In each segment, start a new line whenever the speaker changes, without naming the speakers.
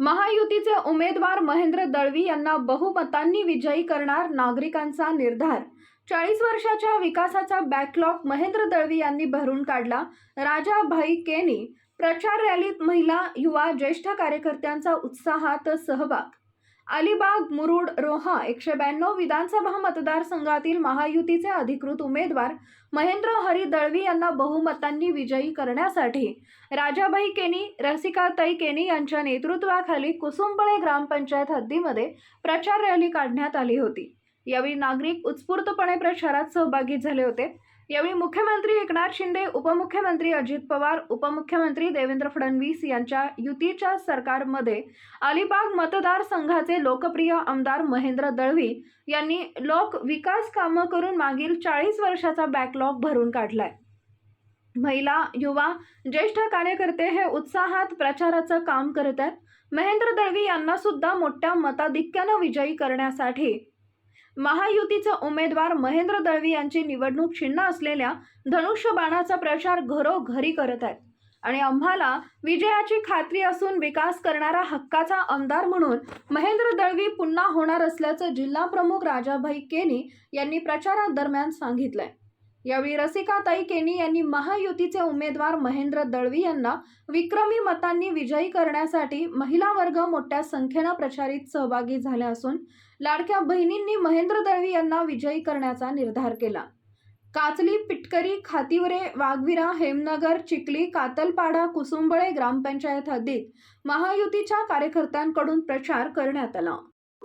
महायुतीचे उमेदवार महेंद्र दळवी यांना बहुमतांनी विजयी करणार नागरिकांचा निर्धार. चाळीस वर्षाच्या विकासाचा बॅकलॉग महेंद्र दळवी यांनी भरून काढला. राजा भाई केनी प्रचार रॅलीत महिला युवा ज्येष्ठ कार्यकर्त्यांचा उत्साहात सहभाग अलिबाग मुरुड रोहा एकशे ब्याण्णव विधानसभा मतदारसंघातील महायुतीचे अधिकृत उमेदवार महेंद्र हरी दळवी यांना बहुमतांनी विजयी करण्यासाठी राजाबाई केनी रसिकाताई केनी यांच्या नेतृत्वाखाली कुसुंबळे ग्रामपंचायत हद्दीमध्ये प्रचार रॅली काढण्यात आली होती. यावेळी नागरिक उत्स्फूर्तपणे प्रचारात सहभागी झाले होते. यावेळी मुख्यमंत्री एकनाथ शिंदे उपमुख्यमंत्री अजित पवार उपमुख्यमंत्री देवेंद्र फडणवीस यांच्या युतीच्या सरकारमध्ये अलिबाग मतदारसंघाचे लोकप्रिय आमदार महेंद्र दळवी यांनी लोक विकास कामं करून मागील चाळीस वर्षाचा बॅकलॉग भरून काढलाय. महिला युवा ज्येष्ठ कार्यकर्ते हे उत्साहात प्रचाराचं काम करत आहेत. महेंद्र दळवी यांना सुद्धा मोठ्या मताधिक्यानं विजयी करण्यासाठी महायुतीचा उमेदवार महेंद्र दळवी यांची निवडणूक चिन्ह असलेल्या धनुष्यबाणाचा प्रचार घरोघरी करत आहेत. आणि आम्हाला विजयाची खात्री असून विकास करणारा हक्काचा आमदार म्हणून महेंद्र दळवी पुन्हा होणार असल्याचं जिल्हा प्रमुख राजाभाई केनी यांनी प्रचारादरम्यान सांगितलंय. यावेळी रसिकाताई केनी यांनी महायुतीचे उमेदवार महेंद्र दळवी यांना विक्रमी मतांनी विजयी करण्यासाठी महिला वर्ग मोठ्या संख्येनं प्रचारित सहभागी झाले असून लाडक्या बहिणींनी महेंद्र दळवी यांना विजयी करण्याचा निर्धार केला. काचली पिटकरी खातिवरे वाघविरा हेमनगर चिखली कातलपाडा कुसुंबळे ग्रामपंचायत हद्दीत महायुतीच्या कार्यकर्त्यांकडून प्रचार करण्यात आला.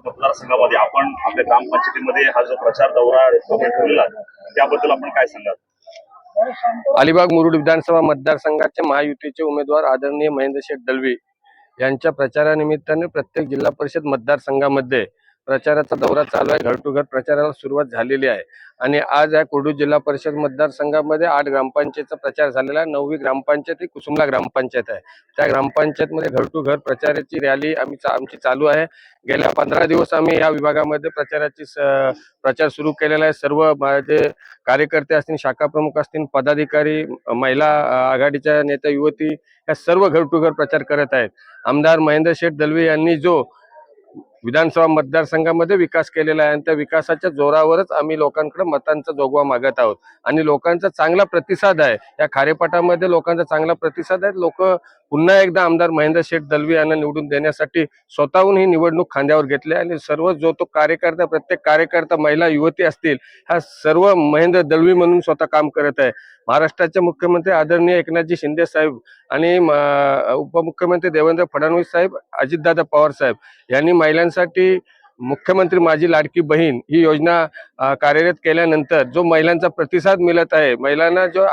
मतदारसंघामध्ये आपण आपल्या ग्रामपंचायतीमध्ये हा जो प्रचार दौरा ठेवलेला त्याबद्दल आपण काय सांगाल?
अलिबाग मुरुड विधानसभा मतदारसंघाचे महायुतीचे उमेदवार आदरणीय महेंद्र शेठ दलवी यांच्या प्रचारानिमित्ताने प्रत्येक जिल्हा परिषद मतदारसंघामध्ये प्रचाराचा दौरा चालू आहे. घर टू घर प्रचाराला सुरुवात झालेली आहे. आणि आज या कुर्डू जिल्हा परिषद मतदारसंघामध्ये आठ ग्रामपंचायतचा प्रचार झालेला आहे. नववी ग्रामपंचायत ही कुसुमला ग्रामपंचायत आहे. त्या ग्रामपंचायतमध्ये घर टू घर प्रचाराची रॅली आम्ही आमची चालू आहे. गेल्या पंधरा दिवस आम्ही या विभागामध्ये प्रचाराची प्रचार सुरू केलेला आहे. सर्व माझे कार्यकर्ते असतील शाखा प्रमुख असतील पदाधिकारी महिला आघाडीच्या नेत्या युवती या सर्व घर टू घर प्रचार करत आहेत. आमदार महेंद्र शेठ दलवे यांनी जो विधानसभा मतदारसंघामध्ये विकास केलेला आहे आणि त्या विकासाच्या जोरावरच आम्ही लोकांकडे मतांचा जोगवा मागत आहोत. आणि लोकांचा चांगला प्रतिसाद आहे. या खारेपाटामध्ये लोकांचा चांगला प्रतिसाद आहे. लोक पुन्हा एकदा आमदार महेंद्र शेठ दलवी यांना निवडून देण्यासाठी स्वतःहून ही निवडणूक खांद्यावर घेतली आणि सर्व जो तो कार्यकर्ता प्रत्येक कार्यकर्ता महिला युवती असतील ह्या सर्व महेंद्र दलवी म्हणून स्वतः काम करत आहे. महाराष्ट्राचे मुख्यमंत्री आदरणीय एकनाथजी शिंदे साहेब आणि म- उपमुख्यमंत्री देवेंद्र फडणवीस साहेब अजितदादा पवार साहेब यांनी महिलांसाठी मुख्यमंत्री माझी लाडकी बहीण ही योजना कार्यरत केल्यानंतर जो महिलांचा प्रतिसाद मिळत आहे महिलांना जो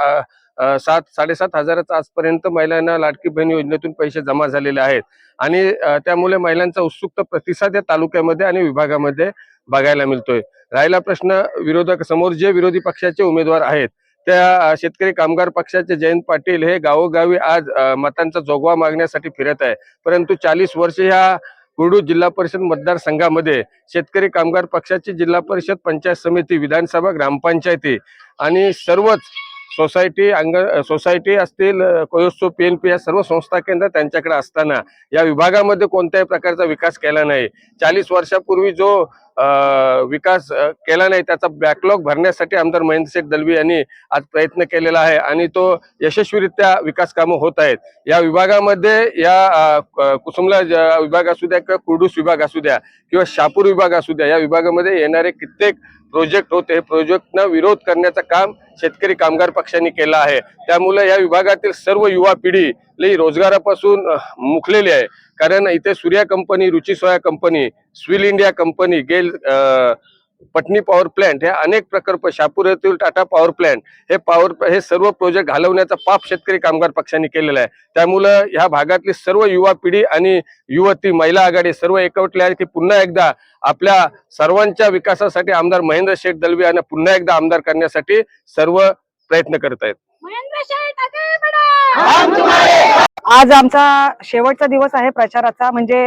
सात साडेसात हजाराचा आजपर्यंत महिलांना लाडकी बहीण योजनेतून पैसे जमा झालेले आहेत. आणि त्यामुळे महिलांचा उत्सुक प्रतिसाद या तालुक्यामध्ये आणि विभागामध्ये बघायला मिळतोय. राहिला प्रश्न विरोधक समोर जे विरोधी पक्षाचे उमेदवार आहेत त्या शेतकरी कामगार पक्षाचे जयंत पाटील हे गावोगावी आज मतांचा जोगवा मागण्यासाठी फिरत आहे. परंतु चाळीस वर्ष ह्या कुर्डू जिल्हा परिषद मतदारसंघामध्ये शेतकरी कामगार पक्षाची जिल्हा परिषद पंचायत समिती विधानसभा ग्रामपंचायती आणि सर्वच सोसायटी अंग सोसायटी असतील कोयोत्सव पी एन पी या सर्व संस्था केंद्र त्यांच्याकडे असताना या विभागामध्ये कोणत्याही प्रकारचा विकास केला नाही. चाळीस वर्षापूर्वी जो विकास केला नाही त्याचा बॅकलॉग भरण्यासाठी आमदार महेंद्र शेठ दलवी यांनी आज प्रयत्न केलेला आहे आणि तो यशस्वीरित्या विकास कामं होत आहेत. या विभागामध्ये या कुसुमला ज- विभाग असू द्या किंवा कुर्डूस विभाग असू द्या किंवा शापूर विभाग असू द्या या विभागामध्ये येणारे कित्येक प्रोजेक्ट होते. हे प्रोजेक्टना विरोध करण्याचं काम शेतकरी कामगार पक्षाने केलं आहे. त्यामुळे या विभागातील सर्व युवा पिढी लई रोजगारापासून मुखलेली मुकलेली आहे. कारण इथे Surya company Ruchi soya company Swil India company Gail Patni power plant हे अनेक प्रकल्प शापूर येथील टाटा पॉवर प्लॅन्ट हे पॉवर हे सर्व प्रोजेक्ट घालवण्याचा पाप शेतकरी कामगार पक्षाने केलेला आहे. त्यामुळं ह्या भागातली सर्व युवा पिढी आणि युवती महिला आघाडी सर्व एकवटले आहेत की पुन्हा एकदा आपल्या सर्वांच्या विकासासाठी आमदार महेंद्र शेठ दलवी यांना पुन्हा एकदा आमदार करण्यासाठी सर्व प्रयत्न करत आहेत.
आज आमचा शेवटचा दिवस आहे प्रचाराचा म्हणजे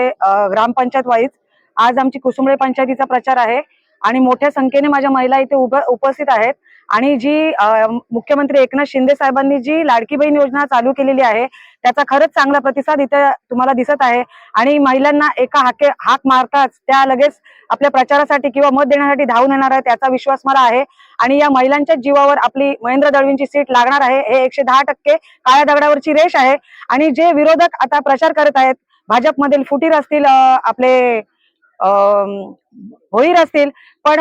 ग्रामपंचायत वाईज आज आमची कुसुंबळे पंचायतीचा प्रचार आहे आणि मोठ्या संख्येने माझ्या महिला इथे उपस्थित आहेत. आणि जी मुख्यमंत्री एकनाथ शिंदे साहेबांनी जी लाडकी बहीण योजना चालू केलेली आहे त्याचा खरंच चांगला प्रतिसाद इथे तुम्हाला दिसत आहे. आणि महिलांना एका हाके हाक मारताच त्या लगेच आपल्या प्रचारासाठी किंवा मत देण्यासाठी धावून येणार आहे त्याचा विश्वास मला आहे. आणि या महिलांच्या जीवावर आपली महेंद्र दळवींची सीट लागणार आहे हे एकशे दहा टक्के काळ्या दगडावरची रेष आहे. आणि जे विरोधक आता प्रचार करत आहेत भाजपमधील फुटीर असतील आपले भोईर असतील पण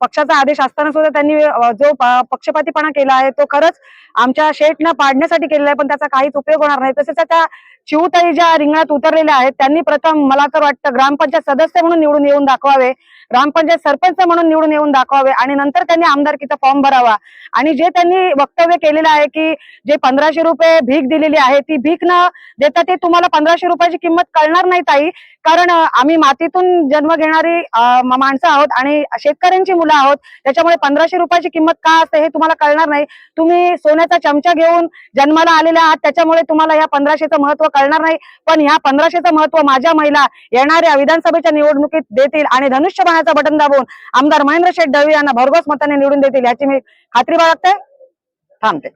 पक्षाचा आदेश असताना सुद्धा त्यांनी जो पक्षपातीपणा केला आहे तो खरंच आमच्या शेठनं पाडण्यासाठी केलेला आहे पण त्याचा काहीच उपयोग होणार नाही. तसेच त्या शिवताई ज्या रिंगणात उतरलेल्या आहेत त्यांनी प्रथम मला तर वाटतं ग्रामपंचायत सदस्य म्हणून निवडून येऊन दाखवावे ग्रामपंचायत सरपंच म्हणून निवडून येऊन दाखवावे आणि नंतर त्यांनी आमदारकीचा फॉर्म भरावा. आणि जे त्यांनी वक्तव्य केलेलं आहे की जे पंधराशे रुपये भीक दिलेली आहे ती भीक न देता ते तुम्हाला पंधराशे रुपयाची किंमत कळणार नाही ताई. कारण आम्ही मातीतून जन्म घेणारी माणसं आहोत आणि शेतकऱ्यांची मुलं आहोत त्याच्यामुळे पंधराशे रुपयाची किंमत का असते हे तुम्हाला कळणार नाही. तुम्ही सोन्याचा चमचा घेऊन जन्माला आलेल्या आहात त्याच्यामुळे तुम्हाला या पंधराशेचं महत्त्व कळणार नाही. पण ह्या पंधराशेचं महत्त्व माझ्या महिला येणाऱ्या विधानसभेच्या निवडणुकीत देतील आणि धनुष्यबाणाचं बटन दाबून आमदार महेंद्र शेठ दळवी यांना भरघोस मताने निवडून देतील याची मी खात्री बाळगते. थांबते.